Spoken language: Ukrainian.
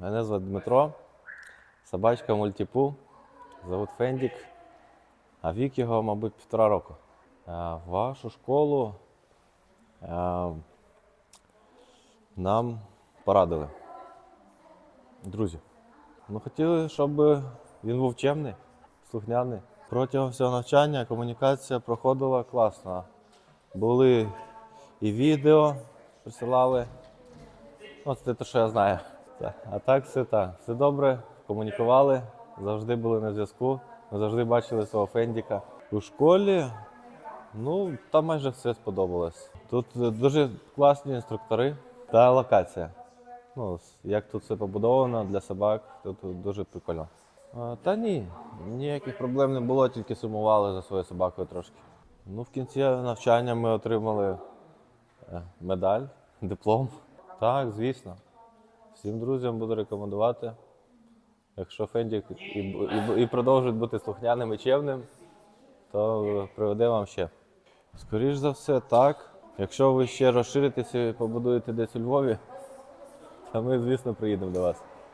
Мене звати Дмитро, собачка мультипу, зовут Фендік, а вік його, мабуть, півтора року. Вашу школу нам порадили. Друзі, ми хотіли, щоб він був чемний, слухняний. Протягом всього навчання комунікація проходила класно. Були і відео присилали. От це те, що я знаю. Та- А так все так. Все добре, комунікували, завжди були на зв'язку, ми завжди бачили свого Фендіка. У школі, ну, там майже все сподобалось. Тут е, дуже класні інструктори та локація. Ну, як тут все побудовано для собак, тут дуже прикольно. А, та ні, ніяких проблем не було, тільки сумували за своєю собакою трошки. Ну, в кінці навчання ми отримали е, медаль, диплом. Так, звісно. Всім друзям буду рекомендувати. Якщо Фендік і, і, і продовжить бути слухняним і чевним, то приведе вам ще. Скоріш за все, так. Якщо ви ще розширитеся і побудуєте десь у Львові, то ми, звісно, приїдемо до вас.